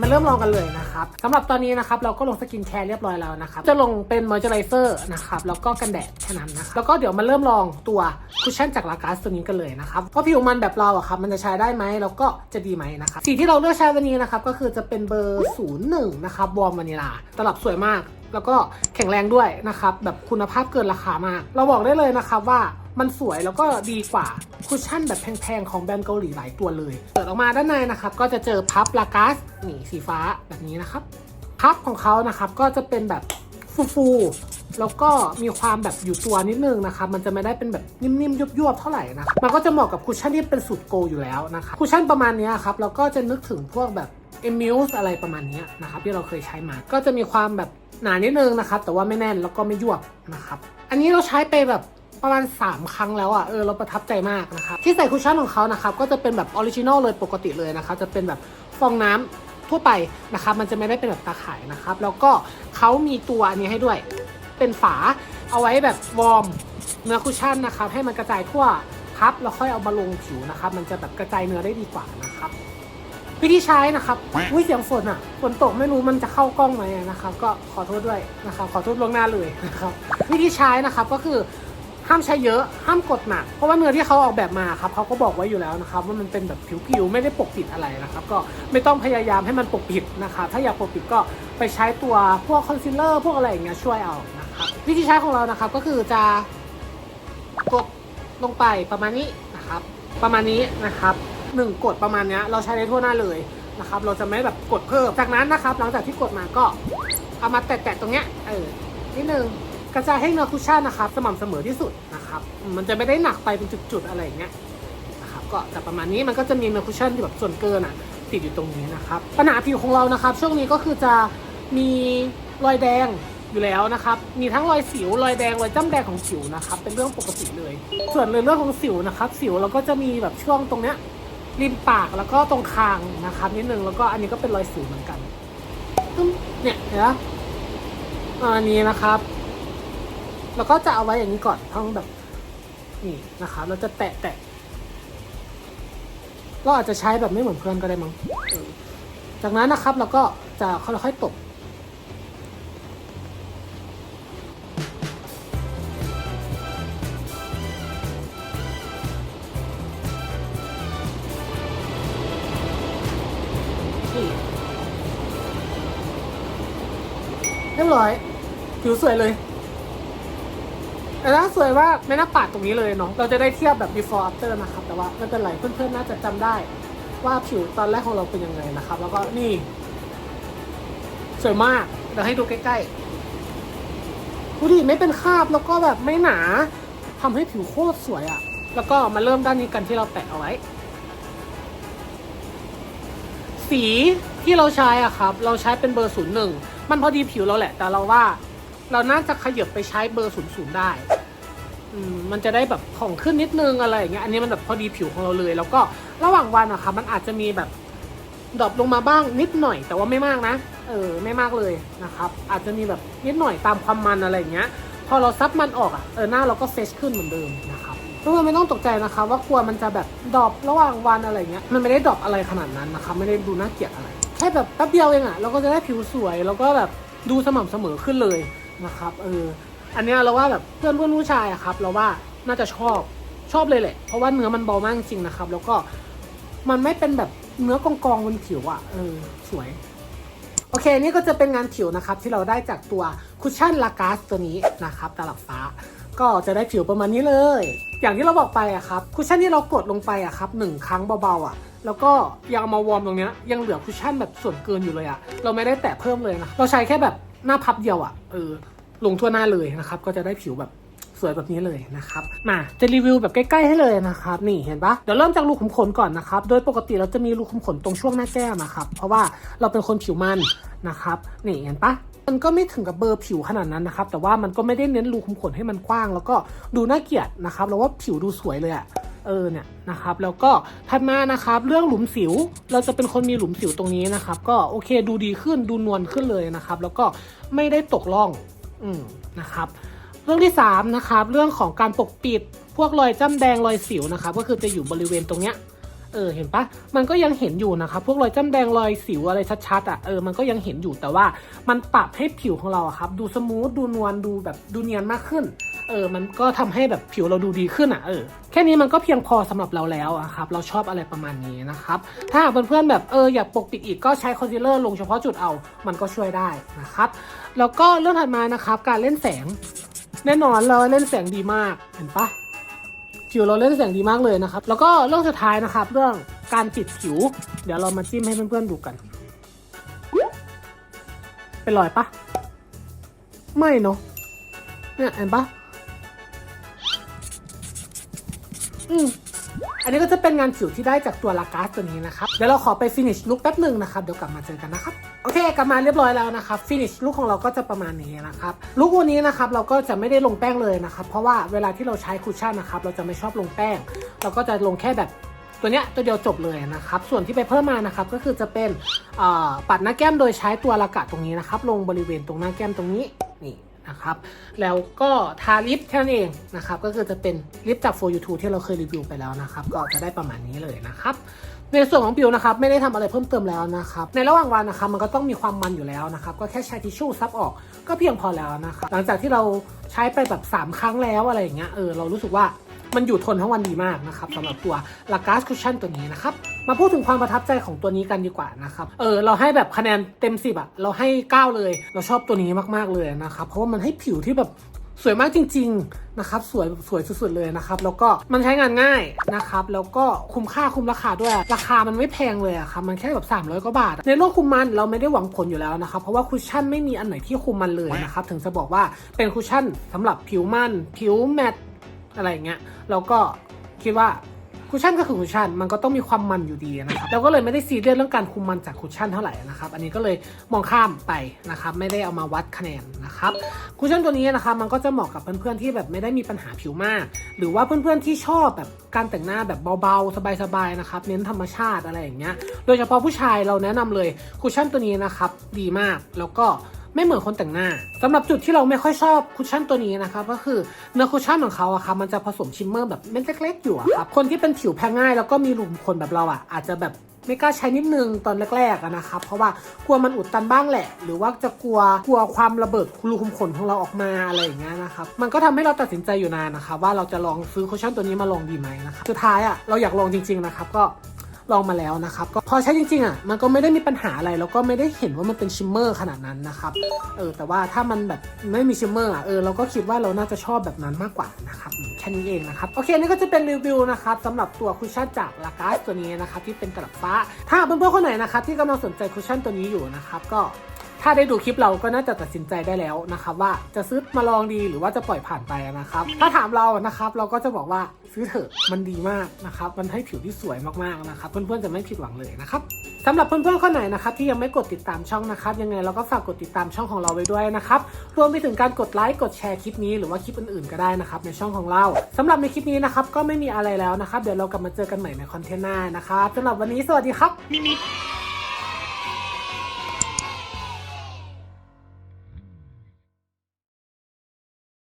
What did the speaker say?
มาเริ่มลองกันเลยนะครับสำหรับตอนนี้นะครับเราก็ลงสกินแคร์เรียบร้อยแล้วนะครับจะลงเป็นมอยเจอร์ไรเซอร์นะครับแล้วก็กันแดดแค่นั้นนะครับแล้วก็เดี๋ยวมาเริ่มลองตัวคุชชั่นจากลากาสตัวนี้กันเลยนะครับว่าผิวมันแบบเราอะครับมันจะใช้ได้ไหมแล้วก็จะดีไหมนะครับสีที่เราเลือกใช้วันนี้นะครับก็คือจะเป็นเบอร์ 01 นะครับวอร์มวานิลาตลับสวยมาก แล้วก็แข็งแรงด้วยนะครับแบบคุณภาพเกินราคามาก เราบอกได้เลยนะครับว่ามันสวยแล้วก็ดีกว่าคุชชั่นแบบแพงๆ ของแบรนด์เกาหลีหลายตัวเลย เปิดออกมาด้านในนะครับก็จะเจอพับลากาสนี่สีฟ้าแบบนี้นะครับพับของเขานะครับก็จะเป็นแบบฟูๆแล้วก็มีความแบบอยู่ตัวนิดนึงนะครับมันจะไม่ได้เป็นแบบนิ่มๆยุบๆเท่าไหร่นะมันก็จะเหมาะกับคุชชั่นที่เป็นสูตรโกอยู่แล้วนะครับคุชชั่นประมาณนี้ครับเราก็จะนึกถึงพวกแบบเอมิลส์อะไรประมาณนี้นะครับที่เราเคยใช้มา ก็จะมีความแบบ หนานิดนึงนะครับ แต่ว่าไม่แน่นแล้วก็ไม่ยวบนะครับ อันนี้เราใช้ไปแบบประมาณ 3 ครั้งแล้วอะ่ะเออเราประทับใจมากนะครับ ที่ใส่คุชชั่นของเขานะครับ ก็จะเป็นแบบออริจินอลเลยปกติเลยนะครับ จะเป็นแบบฟองน้ำทั่วไปนะครับ มันจะไม่ได้เป็นแบบตาข่ายนะครับ แล้วก็เขามีตัวอันนี้ให้ด้วย เป็นฝาเอาไว้แบบวอร์มเนื้อคุชชั่นนะครับ ให้มันกระจายทั่วพับแล้วค่อยเอามาลงผิวนะครับ มันจะแบบกระจายเนื้อได้ดีกว่านะครับ วิธีใช้นะครับอุ้ยเสียงฝนอะฝนตกไม่รู้มันจะเข้ากล้องไหมนะครับ ก็ขอโทษด้วยนะครับ ขอโทษล่วงหน้าเลยนะครับ วิธีใช้นะครับก็คือห้ามใช้เยอะห้ามกดหนักเพราะว่าเนื้อที่เขาออกแบบมาครับเขาก็บอกไว้อยู่แล้วนะครับว่ามันเป็นแบบผิวๆไม่ได้ปกปิดอะไรนะครับก็ไม่ต้องพยายามให้มันปกปิดนะครับถ้าอยากปกปิดก็ไปใช้ตัวพวกคอนซีลเลอร์พวกอะไรอย่างเงี้ยช่วยเอานะครับวิธีใช้ของเรานะครับก็คือจะกดลงไปประมาณนี้นะครับ ประมาณนี้นะครับ หนึ่งกดประมาณนี้เราใช้ได้ทั่วหน้าเลยนะครับ เราจะไม่แบบกดเพิ่ม จากนั้นนะครับ หลังจากที่กดมาก็เอามาแตะๆตรงเนี้ยเออนิดนึงกระจายให้เนื้อคุชชั่นนะครับ สม่ำเสมอที่สุดนะครับ มันจะไม่ได้หนักไปเป็นจุดๆอะไรอย่างเงี้ยนะครับก็จะประมาณนี้มันก็จะมีเนื้อคุชชั่นที่แบบส่วนเกินอะติดอยู่ตรงนี้นะครับปัญหาผิวของเรานะครับ ช่วงนี้ก็คือจะมีรอยแดงอยู่แล้วนะครับ มีทั้งรอยสิว รอยแดง รอยจ้ำแดงของสิวนะครับ เป็นเรื่องปกติเลย ส่วนในเรื่องของสิวนะครับ สิวเราก็จะมีแบบช่วงตรงเนี้ย ริมปากแล้วก็ตรงคางนะครับนิดนึงแล้วก็อันนี้ก็เป็นรอยสิวเหมือนกันตึ้มเนี่ยเห็นไหมอันนี้นะครับ แล้วก็จะเอาไว้อย่างนี้ก่อนท้องแบบนี่นะครับเราจะแตะแตะเราอาจจะใช้แบบไม่เหมือนเพื่อนก็ได้มั้งจากนั้นนะครับเราก็จะค่อยๆตบ รียบร้อย ผิวสวยเลยแต่ถ้าสวยว่ากไม่น่าปาดตรงนี้เลยเนาะ เราจะได้เทียบแบบ before after นะครับ แต่ว่าไม่เป็นไรเพื่อนๆ น่าจะจำได้ว่าผิวตอนแรกของเราเป็นยังไงนะครับ แล้วก็นี่ สวยมาก เดี๋ยวให้ดูใกล้ๆดูดิไม่เป็นคราบแล้วก็แบบไม่หนาทำให้ผิวโคตรสวยอะ่ะ แล้วก็มาเริ่มด้านนี้กันที่เราแปะเอาไว้ สีที่เราใช้อะครับ เราใช้เป็นเบอร์ศูนย์หนึ่งมันพอดีผิวเราแหละ แต่เราว่าเราน่าจะขยับไปใช้เบอร์ศูนย์ศูนย์ได้อืมมันจะได้แบบของขึ้นนิดนึงอะไรอย่างเงี้ยอันนี้มันแบบพอดีผิวของเราเลย แล้วก็ระหว่างวันอะครับมันอาจจะมีแบบดรอปลงมาบ้างนิดหน่อย แต่ว่าไม่มากนะเออไม่มากเลยนะครับ อาจจะมีแบบนิดหน่อยตามความมันอะไรอย่างเงี้ย พอเราซับมันออกอะเออหน้าเราก็เฟชขึ้นเหมือนเดิมนะครับ ทุกคนไม่ต้องตกใจนะคะ ว่ากลัวมันจะแบบดรอประหว่างวันอะไรเงี้ยมันไม่ได้ดรอปอะไรขนาดนั้นนะคะ ไม่ได้ดูน่าเกลียดอะไรแค่แบบแป๊บเดียวเองอะเราก็จะได้ผิวสวย แล้วก็แบบดูสม่ำเสมอขึ้นเลยนะครับเอออันเนี้ยเราว่าแบบเพื่อนเพื่อนผู้ชายอะครับ เราว่าน่าจะชอบชอบเลยแหละ เพราะว่าเนื้อมันเบามากจริงๆนะครับ แล้วก็มันไม่เป็นแบบเนื้อกองกองบนผิวอะเออสวยโอเค นี่ก็จะเป็นงานผิวนะครับ ที่เราได้จากตัวคุชชั่นลากาสตัวนี้นะครับตลับฟ้า ก็จะได้ผิวประมาณนี้เลย อย่างที่เราบอกไปอะครับคุชชั่นที่เรากดลงไปอะครับหนึ่งครั้งเบาๆอะแล้วก็ยังเอามาวอร์มตรงเนี้ยยังเหลือคุชชั่นแบบส่วนเกินอยู่เลยอะเราไม่ได้แตะเพิ่มเลยนะเราใช้แค่แบบหน้าพับเดียวอะเออลงทั่วหน้าเลยนะครับก็จะได้ผิวแบบ สวยแบบนี้เลยนะครับมาจะรีวิวแบบใกล้ๆให้เลยนะครับนี่เห็นปะเดี๋ยวเริ่มจากรูขุมขนก่อนนะครับโดยปกติเราจะมีรูขุมขนตรงช่วงหน้าแก้มนะครับเพราะว่าเราเป็นคนผิวมันนะครับนี่เห็นปะมันก็ไม่ถึงกับเบอร์ผิวขนาดนั้นนะครับแต่ว่ามันก็ไม่ได้เน้นรูขุมขนให้มันกว้าง แล้วก็ดูน่าเกลียดนะครับแล้วว่าผิวดูสวยเลยอะเออเนี่ยนะครับแล้วก็ถัดมานะครับเรื่องหลุมสิวเราจะเป็นคนมีหลุมสิวตรงนี้นะครับ ก็โอเคดูดีขึ้นดูนวลขึ้นเลยนะครับ แล้วก็ไม่ได้ตกล่องอืมนะครับ เรื่องที่3นะครับเรื่องของการปกปิดพวกรอยจ้ำแดงรอยสิวนะครับก็คือจะอยู่บริเวณตรงเนี้ยเออเห็นปะมันก็ยังเห็นอยู่นะครับพวกรอยจ้ำแดงรอยสิวอะไรชัดๆอะเออมันก็ยังเห็นอยู่แต่ว่ามันปรับให้ผิวของเราครับ ดูสมูทดูนวลดูแบบดูเนียนมากขึ้นเออมันก็ทำให้แบบผิวเราดูดีขึ้นอะเออแค่นี้มันก็เพียงพอสำหรับเราแล้วอะครับเราชอบอะไรประมาณนี้นะครับถ้าเพื่อนๆแบบเอออยากปกปิดอีกก็ใช้คอนซีลเลอร์ลงเฉพาะจุดเอามันก็ช่วยได้นะครับแล้วก็เรื่องถัดมานะครับการเล่นแสง แน่นอนเราเล่นแสงดีมากเห็นปะผิวเราเล่นแสงดีมากเลยนะครับ แล้วก็เรื่องสุดท้ายนะครับ เรื่องการปิดผิว เดี๋ยวเรามาจิ้มให้เพื่อนๆดูกัน เป็นรอยปะไม่เนาะเนี่ยเห็นปะอืม อันนี้ก็จะเป็นงานผิวที่ได้จากตัวลากาสตัวนี้นะครับ เดี๋ยวเราขอไปฟินิชลุคแป๊บหนึ่งนะครับ เดี๋ยวกลับมาเจอกันนะครับ โอเค กลับมาเรียบร้อยแล้วนะครับฟินิชลุคของเราก็จะประมาณนี้นะครับลุควันนี้นะครับเราก็จะไม่ได้ลงแป้งเลยนะครับ เพราะว่าเวลาที่เราใช้คุชชั่นนะครับ เราจะไม่ชอบลงแป้ง เราก็จะลงแค่แบบตัวเนี้ยตัวเดียวจบเลยนะครับ ส่วนที่ไปเพิ่มมานะครับก็คือจะเป็นปัดหน้าแก้มโดยใช้ตัวลากาตรงนี้นะครับ ลงบริเวณตรงหน้าแก้มตรงนี้ นะครับ แล้วก็ทาลิปแค่นั้นเองนะครับ ก็คือจะเป็นลิปจาก for you t u ที่เราเคยรีวิวไปแล้วนะครับ ก็จะได้ประมาณนี้เลยนะครับในส่วนของผิวนะครับไม่ได้ทำอะไรเพิ่มเติมแล้วนะครับในระหว่างวันนะครับมันก็ต้องมีความมันอยู่แล้วนะครับก็แค่ใช้ทิชชู่ซับออกก็เพียงพอแล้วนะครับหลังจากที่เราใช้ไปแบบ 3 ครั้งแล้วอะไรอย่างเงี้ยเออเรารู้สึกว่า มันอยู่ทนทั้งวันดีมากนะครับสำหรับตัว l a g a s Cushion ตัวนี้นะครับ มาพูดถึงความประทับใจของตัวนี้กันดีกว่านะครับ เออ เราให้แบบคะแนนเต็ม 10อะเราให้ 9 เลย เราชอบตัวนี้มากๆเลยนะครับ เพราะว่ามันให้ผิวที่แบบสวยมากจริง ๆ นะครับ สวยสวยสุดๆเลยนะครับ แล้วก็มันใช้งานง่ายนะครับ แล้วก็คุ้มค่าคุ้มราคาด้วย ราคามันไม่แพงเลยอะครับ มันแค่แบบ 300กว่าบาท ในโลกคุมมันเราไม่ได้หวังผลอยู่แล้วนะครับ เพราะว่าคุชชั่นไม่มีอันไหนที่คุมมันเลยนะครับ ถึงจะบอกว่าเป็นคุชชั่นสำหรับผิวมัน ผิวแมต อะไรเงี้ยเราก็คิดว่าคุชชั่นก็คือคุชชั่นมันก็ต้องมีความมันอยู่ดีนะครับเราก็เลยไม่ได้ซีเรียสเรื่องการคุมมันจากคุชชั่นเท่าไหร่นะครับ อันนี้ก็เลยมองข้ามไปนะครับ ไม่ได้เอามาวัดคะแนนนะครับคุชชั่นตัวนี้นะครับมันก็จะเหมาะกับเพื่อนๆที่แบบไม่ได้มีปัญหาผิวมาก หรือว่าเพื่อนๆที่ชอบแบบการแต่งหน้าแบบเบาๆ สบายๆนะครับเน้นธรรมชาติอะไรอย่างเงี้ยโดยเฉพาะผู้ชายเราแนะนำเลยคุชชั่นตัวนี้นะครับดีมากแล้วก็ ไม่เหมือนคนแต่งหน้าสำหรับจุดที่เราไม่ค่อยชอบคุชชั่นตัวนี้นะครับก็คือเนื้อคุชชั่นของเขาอะครับมันจะผสมชิมเมอร์แบบเม็ดเล็กๆอยู่ครับคนที่เป็นผิวแพ้ง่ายแล้วก็มีรูขุมขนแบบเราอะอาจจะแบบไม่กล้าใช้นิดนึงตอนแรกๆนะครับ เพราะว่ากลัวมันอุดตันบ้างแหละ หรือว่าจะกลัวกลัวความระเบิดรูขุมขนของเราออกมาอะไรอย่างเงี้ยนะครับ มันก็ทำให้เราตัดสินใจอยู่นานนะครับว่าเราจะลองซื้อคุชชั่นตัวนี้มาลองดีไหมนะครับสุดท้ายอะเราอยากลองจริงๆนะครับก็ ลองมาแล้วนะครับก็พอใช้จริงๆอะมันก็ไม่ได้มีปัญหาอะไรแล้วก็ไม่ได้เห็นว่ามันเป็นชิมเมอร์ขนาดนั้นนะครับเออแต่ว่าถ้ามันแบบไม่มีชิมเมอร์อะเออเราก็คิดว่าเราน่าจะชอบแบบนั้นมากกว่านะครับแค่นี้เองนะครับโอเคนี่ก็จะเป็นรีวิวนะครับสำหรับตัวคุชชั่นจากลากาสตัวนี้นะครับที่เป็นกระดับฟ้า ถ้าเพื่อนๆคนไหนนะครับที่กำลังสนใจคุชชั่นตัวนี้อยู่นะครับก็ ถ้าได้ดูคลิปเราก็น่าจะตัดสินใจได้แล้วนะครับว่าจะซื้อมาลองดีหรือว่าจะปล่อยผ่านไปนะครับถ้าถามเรานะครับเราก็จะบอกว่าซื้อเถอะมันดีมากนะครับมันให้ผิวที่สวยมากๆนะครับเพื่อนๆจะไม่ผิดหวังเลยนะครับสำหรับเพื่อนๆคนไหนนะครับที่ยังไม่กดติดตามช่องนะครับยังไงเราก็ฝากกดติดตามช่องของเราไว้ด้วยนะครับรวมไปถึงการกดไลค์กดแชร์คลิปนี้หรือว่าคลิปอื่นๆก็ได้นะครับในช่องของเราสำหรับในคลิปนี้นะครับก็ไม่มีอะไรแล้วนะครับเดี๋ยวเรากลับมาเจอกันใหม่ในคอนเทนต์หน้านะครับสำหรับวันนี้สวัสดีครับ Mimi.